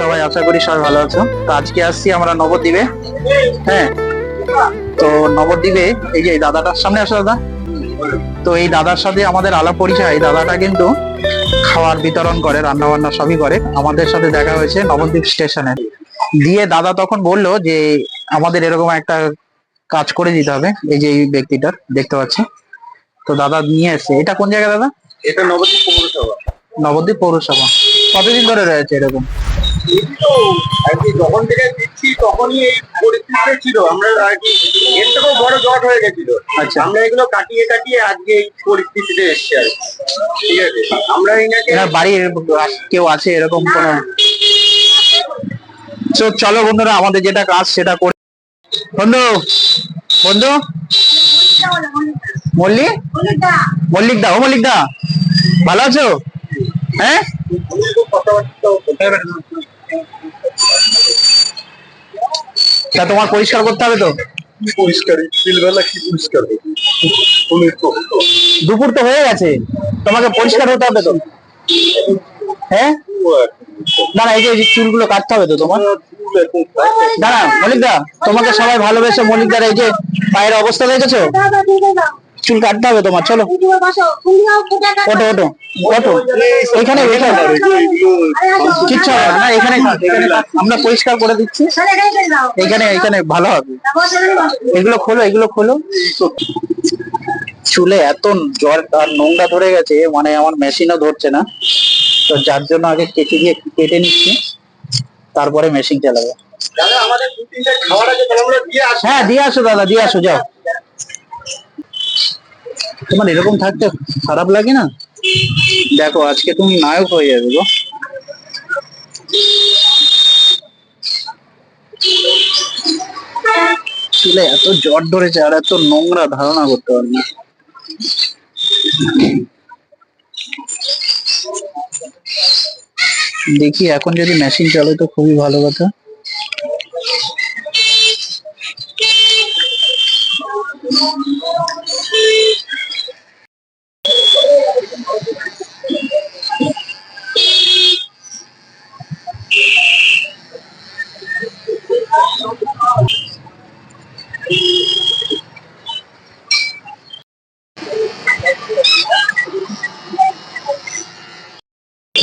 সবাই আশা করি সবাই ভালো আছো। তো আজকে আসছি আমরা নবদ্বীপে। হ্যাঁ তো নবদ্বীপে এই যে দাদাটার সামনে আসো দাদা। তো এই দাদার সাথে আমাদের আলাপ পরিচয়, এই দাদাটা কিন্তু খাওয়ার বিতরণ করে রান্না বান্না সবই করে। আমাদের সাথে দেখা হয়েছে নবদ্বীপ স্টেশনে। দিয়ে দাদা তখন বলল যে, আমাদের এরকম একটা কাজ করে দিতে হবে এই যে এই ব্যক্তিটার দেখতে পাচ্ছি। তো দাদা নিয়ে এসছে। এটা কোন জায়গা দাদা? এটা নবদ্বীপ পৌরসভা। নবদ্বীপ পৌরসভা। কতদিন ধরে রয়েছে এরকম? এই তো আর কি যখন থেকে দিচ্ছি তখনই এই পরিস্থিতি ছিল আমরা আর কি এর থেকেও বড় জট হয়ে গেছিল। আচ্ছা। আমরা এগুলো কাটিয়ে কাটিয়ে আজকে এই পরিস্থিতিতে এসছি আর কি। ঠিক আছে? আমরা এনাকে বাড়ির কেউ আছে এরকম কোন? তো চলো বন্ধুরা আমাদের যেটা কাজ সেটা করে বন্ধু বন্ধু? মল্লিক? মল্লিক দা ও মল্লিক দা ভালো আছো? হ্যাঁ। তা তোমার পরিষ্কার করতে হবে তো? পরিষ্কার বিলবেলা কি পরিষ্কার হবে? তুমি তো দুপুর তো হয়ে গেছে তোমাকে পরিষ্কার হতে হবে তো? হ্যাঁ? না এই যে চুলগুলো কাটতে হবে তো তোমার দাঁড়া মল্লিক দা তোমাকে সবাই ভালোবেসে মল্লিক দার এই যে পায়ের অবস্থা দেখেছ? চুল কাটতে হবে তোমার চলো। ওটো ওটো ওটো এখানে কিচ্ছু হবে না, এখানে। আমরা পরিষ্কার করে দিচ্ছি। এখানে এখানে ভালো হবে। এগুলো খোলো এগুলো খোলো। চুলে এত জ্বর আর নোংরা ধরে গেছে মানে আমার মেশিনও ধরছে না। তো যার জন্য আগে কেটে দিয়ে কেটে নিচ্ছি। তারপরে মেশিন চালাবো। হ্যাঁ দিয়ে আসো দাদা দিয়ে আসো যাও। তোমার এরকম থাকতে খারাপ লাগে না? দেখো আজকে তুমি নায়ক হয়ে যাবে গো। চুলে এত জ্বর ধরেছে আর এত নোংরা ধারণা করতে পারবি না। দেখি এখন যদি মেশিন চলে তো খুবই ভালো কথা।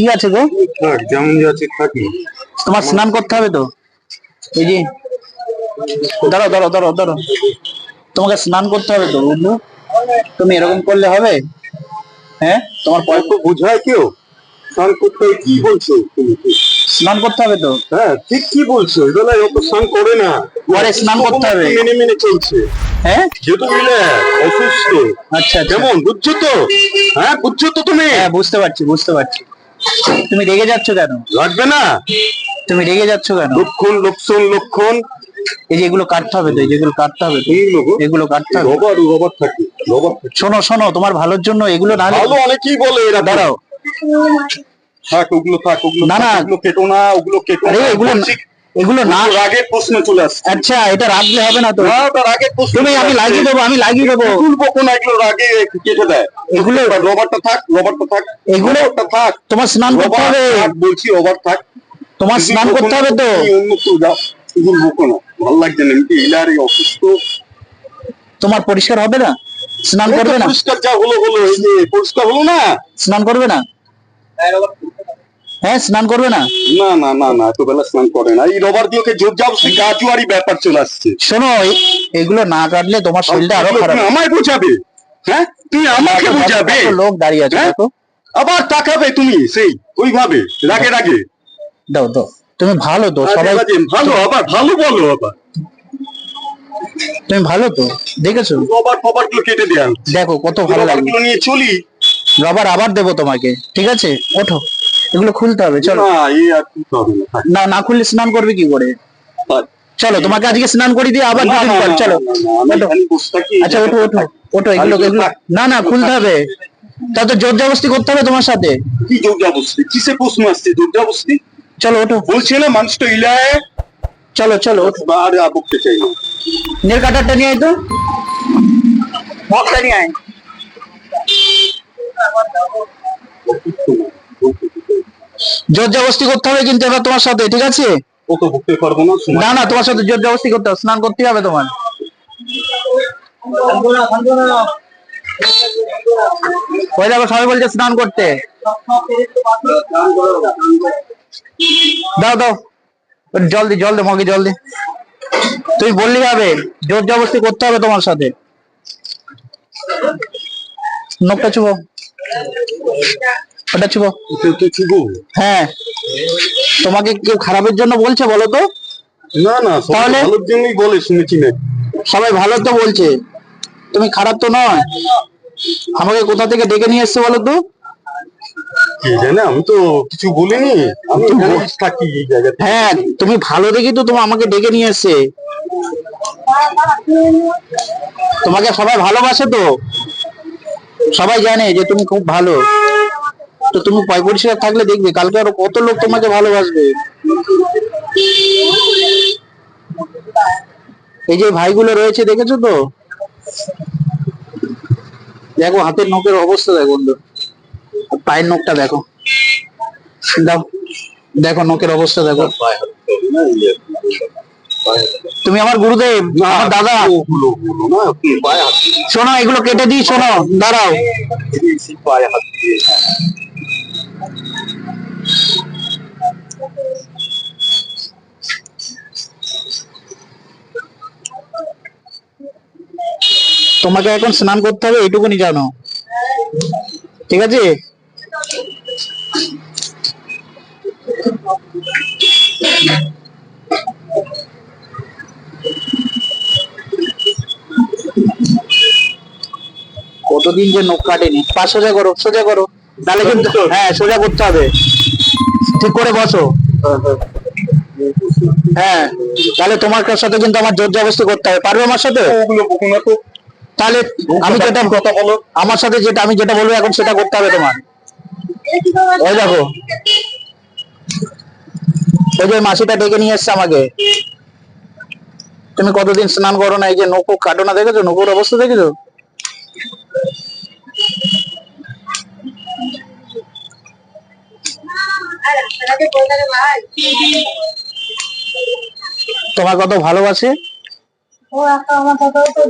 কি আছে গো? থাক যেমন যাচ্ছে থাকি তোমার স্নান করতে হবে তো? এই যে দাঁড়াও দাঁড়াও দাঁড়াও দাঁড়াও। তোমাকে স্নান করতে হবে তো বুঝলো তুমি এরকম করলে হবে? হ্যাঁ? তোমার পয়- তো বোঝায় কেউ। স্নান করতে হবে কি বলছো তুমি? স্নান করতে হবে তো? হ্যাঁ ঠিক কি বলছো? এবেলায় অত স্নান করে না। পরে স্নান করতে হবে। মেনে মেনে চলছে। হ্যাঁ? যেহেতু বুঝলে অসুস্থ। আচ্ছা আচ্ছা। কেমন? বুঝছ তো? হ্যাঁ বুঝছ তো তুমি? হ্যাঁ বুঝতে পারছি বুঝতে পারছি। তুমি রেগে যাচ্ছ কেন? লাগবে না। তুমি রেগে যাচ্ছ কেন? লক্ষণ লক্ষণ লক্ষণ। এই যে এগুলো কাটতে হবে তো এই যেগুলো কাটতে হবে এগুলো কাটতে হবে। রবার রবার থাকে রবার শোনো শোনো তোমার ভালোর জন্য এগুলো না ভালো অনেকেই বলে এরা দাঁড়াও। থাক ওগুলো থাক ওগুলো না, না। ওগুলো কেটো না ওগুলো কেটো আরে না। এগুলো এগুলো না রাগের প্রশ্ন চলে আসছে। আচ্ছা এটা রাখলে হবে না তো? না ওটা তুমি আমি লাগিয়ে দেবো আমি লাগিয়ে দেবো। তুলবো কোন এগুলো রাগে কেটে দেয়। এগুলো রবারটা থাক রবারটা থাক। এগুলো- থাক। তোমার স্নান করতে হবে। বলছি রবার থাক। তোমার স্নান করতে হবে তো? যাও। এগুলো বকো ভালো লাগছে না ইলারে অসুস্থ। তোমার পরিষ্কার হবে না? স্নান করবে না? পরিষ্কার যা হলো হলো এই যে পরিষ্কার হলো না? স্নান করবে না? হ্যাঁ স্নান করবে না? না না না না এত বেলা স্নান করে না। এই রবার দিওকে জোর যাবছি গা জুয়ারি ব্যাপার চলে আসছে। শোনো এগুলো না কাটলে তোমার শরীরটা আরও খারাপ। আমায় বুঝাবে? হ্যাঁ? তুমি আমাকে বুঝাবে? লোক দাঁড়িয়ে আছে হ্যাঁ? দেখো। আবার তাকাবে তুমি সেই ওইভাবে রাগে রাগে। দাও দাও তুমি ভালো তো সবাই ভালো আবার ভালো বলো আবার। তুমি ভালো তো দেখেছ? রবার ফবারগুলো কেটে দেয়া দেখো কত ভালো লাগে নিয়ে চলি। রবার আবার দেবো তোমাকে ঠিক আছে? ওঠো। এগুলো খুলতে হবে চলো। না না খুললে স্নান করবে কি করে? চলো তোমাকে আজকে স্নান করে দিয়ে আবার দুদিন পর চলো। আচ্ছা ওঠো ওঠো ওঠো এগুলো। না না খুলতে হবে। তা তো জোর জবরদস্তি করতে হবে তোমার সাথে। কি জোরজাবস্তি? কিসে প্রশ্ন আসছে জোরজাবস্তি? চলো ওঠো। বলছে না মানুষটা ইলায় চলো চলো আর বকতে চাই? না নেল কাটারটা নিয়ে আয় তো। মগটা নিয়ে আয়। জোর জবস্তি করতে হবে কিন্তু এবার তোমার সাথে ঠিক আছে? ও তো বকতে পারব না না না তোমার সাথে জোর জবস্তি করতে হবে স্নান করতে হবে তোমার। সবাই বলছে স্নান করতে। দাও দাও। জল দি জল দে মগে জল দে। তুই বললি হবে জোর জবস্তি করতে হবে তোমার সাথে। নখটা চুবো ওটা চুবো হ্যাঁ। তোমাকে কেউ খারাপের জন্য বলছে বলো তো? না না তাহলে? ভালোর জন্যই বলে শুনেছি না। সবাই ভালো তো বলছে। তুমি খারাপ তো নয়। আমাকে কোথা থেকে ডেকে নিয়ে এসছো বলো তো? কে জানে আমি তো কিছু বলিনি। আমি এখানে থাকি এই জায়গাতে। হ্যাঁ তুমি ভালো দেখি তো তুমি আমাকে ডেকে নিয়ে এসছে। তোমাকে সবাই ভালোবাসে তো? সবাই জানে যে তুমি খুব ভালো। তো তুমি পয় পরিষ্কার থাকলে দেখবে কালকে আরও কত লোক তোমাকে ভালোবাসবে। এই যে ভাইগুলো রয়েছে দেখেছ তো? দেখো হাতের নখের অবস্থা দেখো বন্ধু। পায়ের নখটা দেখো। দাও দেখো নখের অবস্থা দেখো। তুমি আমার গুরুদেব আমার দাদা। শোনো এগুলো কেটে দিই শোনো দাঁড়াও দিয়েছি, পায়ে হাত দিয়ে তোমাকে এখন স্নান করতে হবে এইটুকুনি জানো। ঠিক আছে? কতদিন যে নখ কাটেনি? পা সোজা করো সোজা করো। তাহলে কিন্তু হ্যাঁ সোজা করতে হবে। ঠিক করে বসো। হ্যাঁ তাহলে তোমার সাথে কিন্তু আমার জোর জবস্তি করতে হবে। পারবে আমার সাথে? ওগুলো না তো তাহলে আমি যেটা কথা বলো। আমার সাথে যেটা আমি যেটা বলব এখন সেটা করতে হবে তোমার। ওই দেখো। ওই যে মাসিটা ডেকে নিয়ে এসছে আমাকে। তুমি কতদিন স্নান করো না? এই যে নৌকো কাটো না দেখেছ? নৌকোর অবস্থা দেখেছ? তোমার কত ভালোবাসে? ও একটা আমার কথাও তো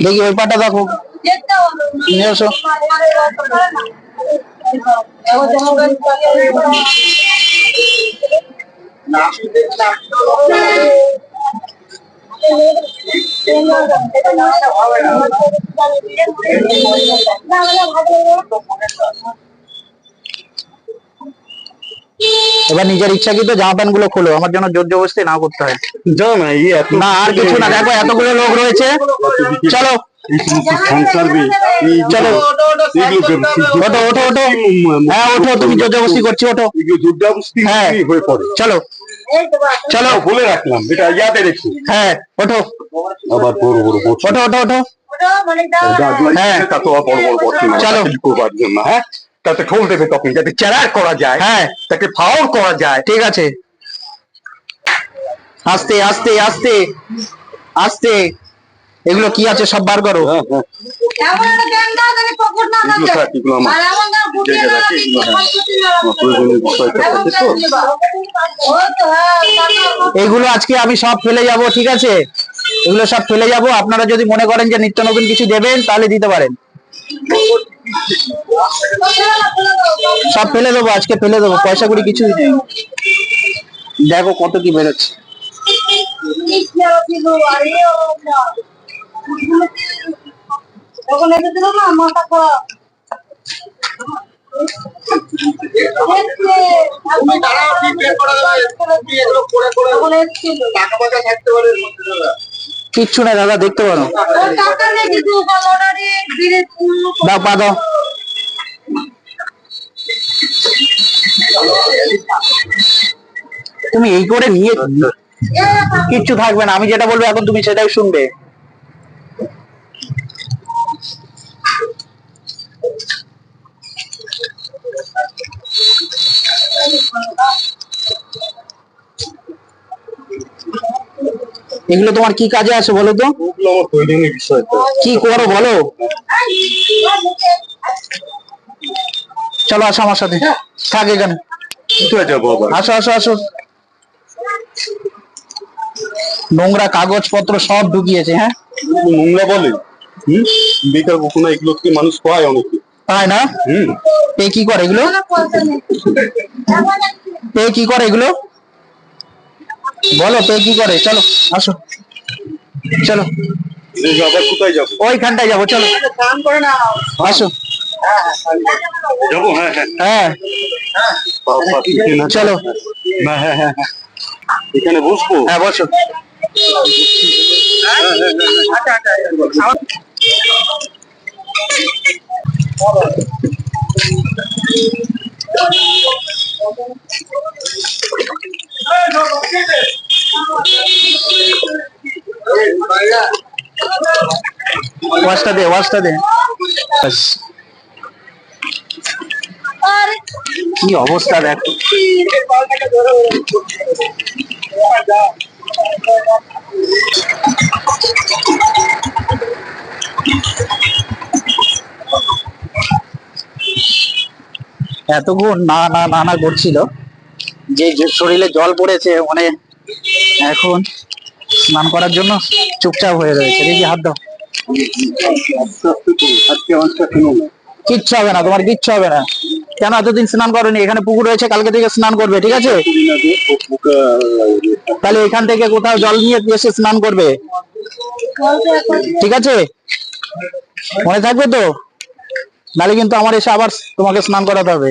দেখি ওই পাটা দেখো। নিয়ে এসো করে এবার নিজের ইচ্ছাকৃত জামা প্যান্টগুলো খোলো আমার জন্য জোর জবরদস্তি না করতে হয়। না আর কিছু না দেখো এতগুলো লোক রয়েছে। চলো। চলো। ওঠো ওঠো ওঠো। হ্যাঁ ওঠো তুমি জোর জবরদস্তি করছি ওঠো। হ্যাঁ। চলো। চলো। বলে রাখলাম এটা ইয়াদে রেখো হ্যাঁ ওঠো। আবার বড় বড় বড় ওঠো ওঠো ওঠো। হ্যাঁ। তা তো বড় বড় বড় চলো। করবার জন্য হ্যাঁ তাতে ঠোল দেবে তখন যাতে চেরার করা যায় হ্যাঁ। তাকে ফাউল করা যায় ঠিক আছে? আস্তে আস্তে আস্তে আস্তে। এগুলো কি আছে সব বার করো? হ্যাঁ হ্যাঁ। এগুলো আজকে আমি সব ফেলে যাব ঠিক আছে? এগুলো সব ফেলে যাব। আপনারা যদি মনে করেন যে নিত্য নতুন কিছু দেবেন তাহলে দিতে পারেন। সব ফেলে দেবো আজকে ফেলে দেবো পয়সা করি কিছুই নেই দেখো কত কি বেরোচ্ছে। টাকা পয়সা থাকতে পারে। কিচ্ছু না দাদা, দেখতে পারো। দাও। তুমি এই করে নিয়ে কিচ্ছু থাকবে না, আমি যেটা বলব এখন তুমি সেটাই শুনবে। এগুলো তোমার কি কাজে আছে বলো তো? কি করো বলো? চলো আসো আমার সাথে। থাক এখানে। আসো আসো আসো। নোংরা কাগজপত্র সব ঢুকিয়েছে হ্যাঁ? নোংরা বলে? হুম? বেকার কখনো এগুলো থেকে মানুষ পায় অনেকে? তাই না? হুম। এ কি করে এগুলো? পে কি করে এগুলো? বলো পে কি করে? চলো, আসো। চলো। ওইখানটায় যাব, চলো। আসো। যাব হ্যাঁ। হ্যাঁ হ্যাঁ। চলো। হ্যাঁ হ্যাঁ। এখানে বসবো হ্যাঁ বসো। ওয়াশটা দে ওয়াশটা দে কি অবস্থা দেখো। এতক্ষণ না না না না করছিল। যে শরীরে জল পড়েছে মানে এখন স্নান করার জন্য চুপচাপ হয়ে রয়েছে। দেখি, হাত দাও। কিচ্ছু হবে না, তোমার কিচ্ছু হবে না। কেন এতদিন স্নান করনি? এখানে পুকুর রয়েছে, কালকে থেকে স্নান করবে, ঠিক আছে? তাহলে এখান থেকে কোথাও জল নিয়ে এসে স্নান করবে। ঠিক আছে? মনে থাকবে তো? নাহলে কিন্তু আমার এসে আবার তোমাকে স্নান করাতে হবে।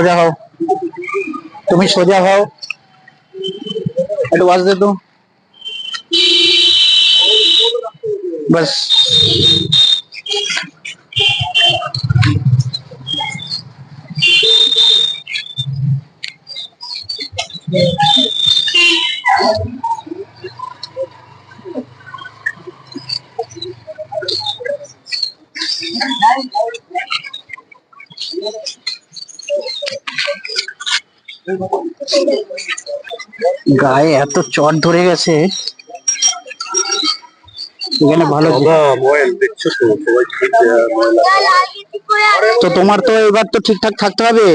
সোজা হও। তুমি সোজা হও। একটু বাজ দে তো। बस গায়ে এত চট ধরে গেছে। এখানে ভালো তো? তোমার তো এবার তো ঠিকঠাক থাকতে হবে।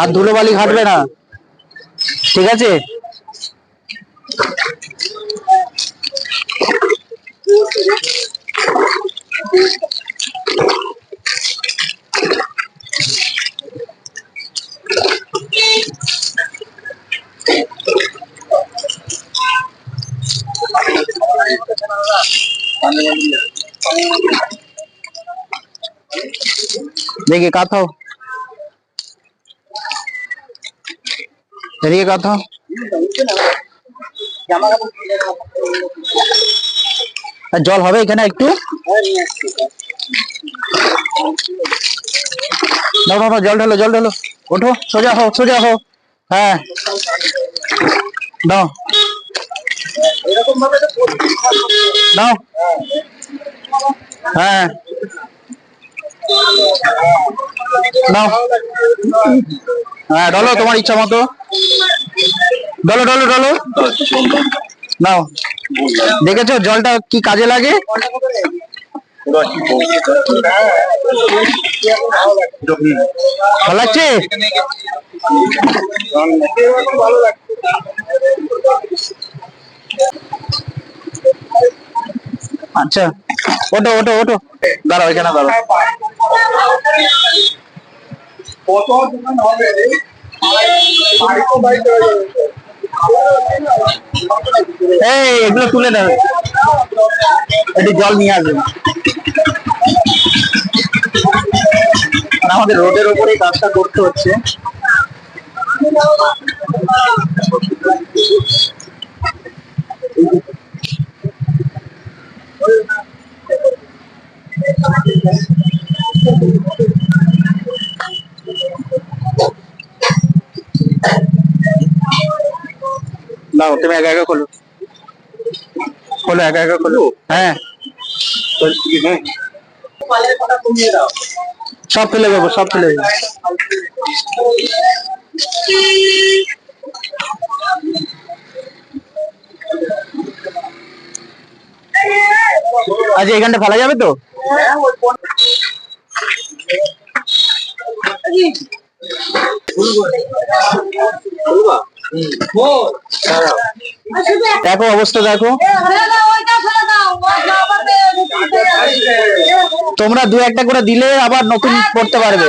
আর ধুলোবালি ঘাটবে না। ঠিক আছে? দেখি কাথাও এদিকে কথা আর জল হবে এখানে একটু না না না জল ঢালো জল ঢালো ওঠো সোজা হও সোজা হও হ্যাঁ। নাও নাও হ্যাঁ। নাও হ্যাঁ ঢলো তোমার ইচ্ছা মতো। ঢলো ঢলো ঢলো নাও দেখেছ? জলটা কি কাজে লাগে? লাগছে? আচ্ছা ওটো ওটো ওটো দাঁড়াও, এখানে দাঁড়াও। এই, এগুলো তুলে দাও। একটু জল নিয়ে আসবেন আমাদের রোডের ওপরেই কাজটা করতে হচ্ছে। দাও তুমি একা একা খোলো। খোলো একা একা খোলো। হ্যাঁ। হ্যাঁ? সব ফেলে দেবো সব ফেলে দেবো। আজকে এখানটা ফেলা যাবে তো? দেখো অবস্থা দেখো। তোমরা দু একটা করে দিলে আবার নতুন পড়তে পারবে।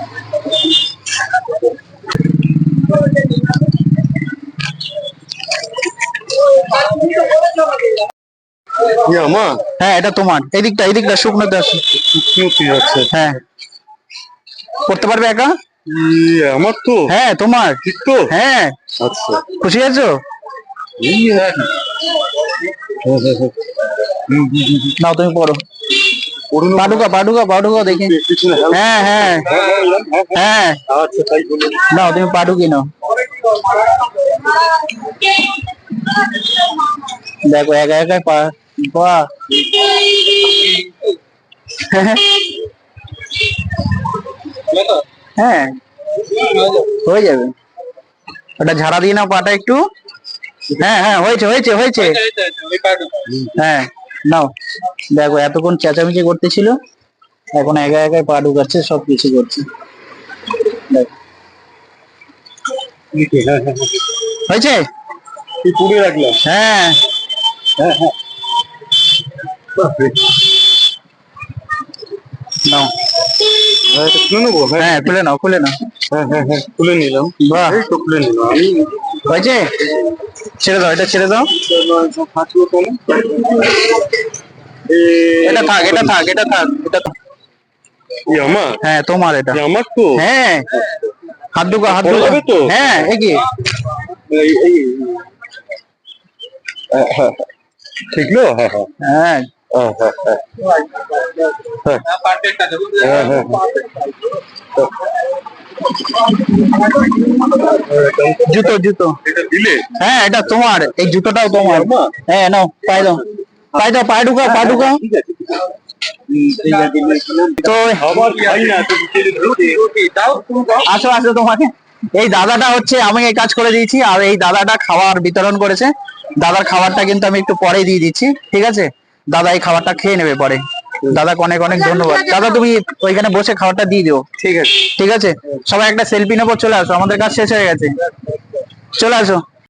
কোনো হ্যাঁ এটা তোমার। এই দিকটা এই দিকটা শুকনোতে আছে? হ্যাঁ। করতে পারবে একা? আমার তো? হ্যাঁ তোমার। ঠিক তো? হ্যাঁ। আচ্ছা। খুশি আছো? হ্যাঁ। নাও তুমি পড়ো। পাডুকা পাডুকা পাডুকা দেখি। হ্যাঁ হ্যাঁ। হ্যাঁ আচ্ছা তাই বলুন নাও তুমি পাডুকি নাও। দেখো একা একাই পা হ্যাঁ হয়ে যাবে। ওটা ঝাড়া দিয়ে নাও পাটা একটু। হ্যাঁ হ্যাঁ হয়েছে হয়েছে হয়েছে। হ্যাঁ নাও। দেখো এতক্ষণ চেঁচামেচি করতেছিল। এখন একা একাই পা ঢুকাচ্ছে সব কিছু করছে। দেখো। হয়েছে? পুড়ে রাখলাম হ্যাঁ। নাও। খুলে নেব? হ্যাঁ। হ্যাঁ খুলে নাও খুলে নাও। হ্যাঁ হ্যাঁ হ্যাঁ খুলে নিলাম। বাহ। তো খুলে নিলাম। আমি হয়েছে? ছেড়ে দাও এটা ছেড়ে দাও। এটা থাক এটা থাক এটা থাক এটা আমার হ্যাঁ তোমার এটা। আমার তো হ্যাঁ। হাত ঢুকা হাত ঢুকা তো? হ্যাঁ কি? এই। হ্যাঁ, হ্যাঁ, ঠিকলো হ্যাঁ।, হ্যাঁ জুতো জুতো। হ্যাঁ এটা তোমার। এই জুতোটাও তোমার। হ্যাঁ নাও পাই দাও। পাই দাও পাই ঢুকাও পা ঢুকাও। তো আসো আসো তোমাকে। এই দাদাটা হচ্ছে আমি এই কাজ করে দিয়েছি আর এই দাদাটা খাবার বিতরণ করেছে। দাদার খাবারটা কিন্তু আমি একটু পরে দিয়ে দিচ্ছি ঠিক আছে? দাদা এই খাবারটা খেয়ে নেবে পরে। দাদাকে অনেক অনেক ধন্যবাদ। দাদা তুমি ওইখানে বসে খাবারটা দিয়ে দিও। ঠিক আছে। ঠিক আছে? সবাই একটা সেলফি নেব চলে আসো আমাদের কাজ শেষ হয়ে গেছে। চলে আসো।